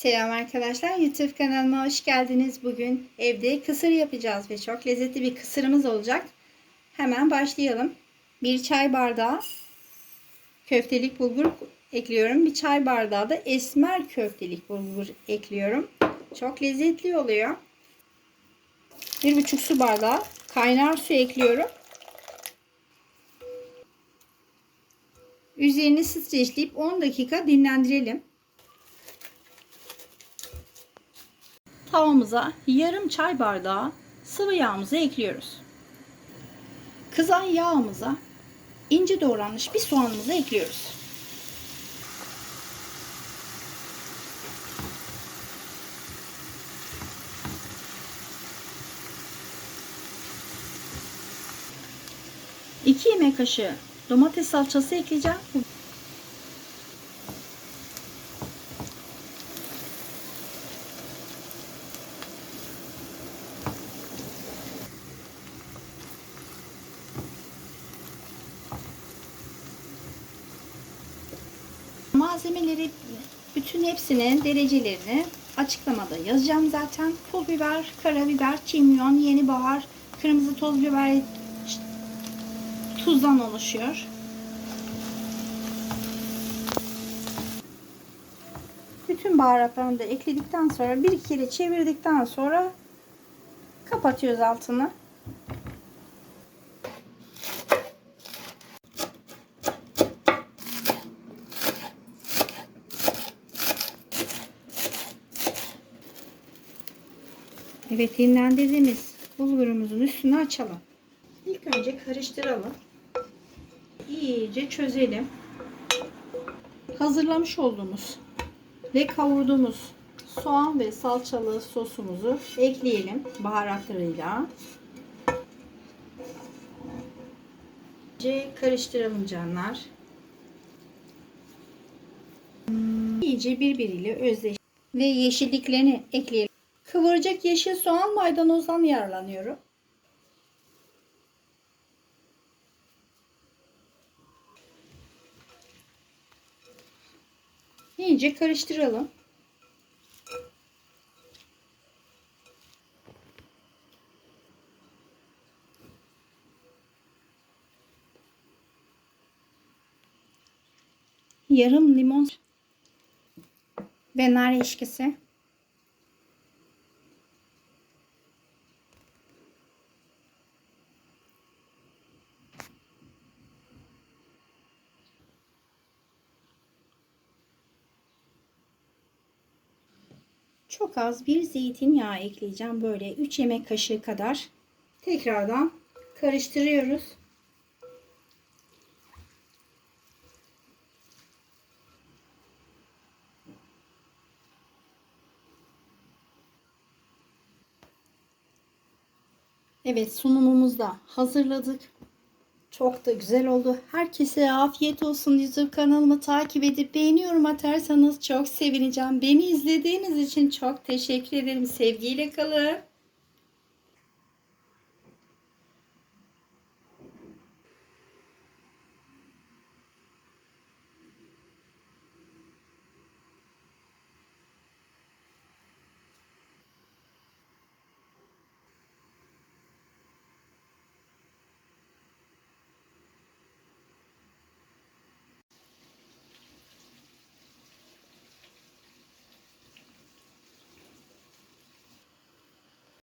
Selam arkadaşlar. YouTube kanalıma hoş geldiniz. Bugün evde kısır yapacağız ve çok lezzetli bir kısırımız olacak. Hemen başlayalım. Bir çay bardağı köftelik bulgur ekliyorum. Bir çay bardağı da esmer köftelik bulgur ekliyorum. Çok lezzetli oluyor. Bir buçuk su bardağı kaynar su ekliyorum. Üzerini streçleyip 10 dakika dinlendirelim. Tavamıza yarım çay bardağı sıvı yağımızı ekliyoruz. Kızan yağımıza ince doğranmış bir soğanımızı ekliyoruz. İki yemek kaşığı domates salçası ekleyeceğim. Malzemeleri bütün hepsinin derecelerini açıklamada yazacağım zaten. Pul biber, karabiber, kimyon, yeni bahar, kırmızı toz biber, tuzdan oluşuyor. Bütün baharatlarını da ekledikten sonra bir kere çevirdikten sonra kapatıyoruz altını. Evet dinlendirdiğimiz bulgurumuzun üstünü açalım. İlk önce karıştıralım. İyice çözelim. Hazırlamış olduğumuz ve kavurduğumuz soğan ve salçalı sosumuzu ekleyelim baharatlarıyla. İyice karıştıralım canlar. İyice birbiriyle özdeş ve yeşilliklerini ekleyelim. Kıvırcık yeşil soğan maydanozdan yararlanıyorum. İyice karıştıralım. Yarım limon ve nar eşkisi. Çok az bir zeytinyağı ekleyeceğim. Böyle 3 yemek kaşığı kadar. Tekrardan karıştırıyoruz. Evet sunumumuzu da hazırladık. Çok da güzel oldu. Herkese afiyet olsun. YouTube kanalımı takip edip beğeni yorum atarsanız çok sevineceğim. Beni izlediğiniz için çok teşekkür ederim. Sevgiyle kalın.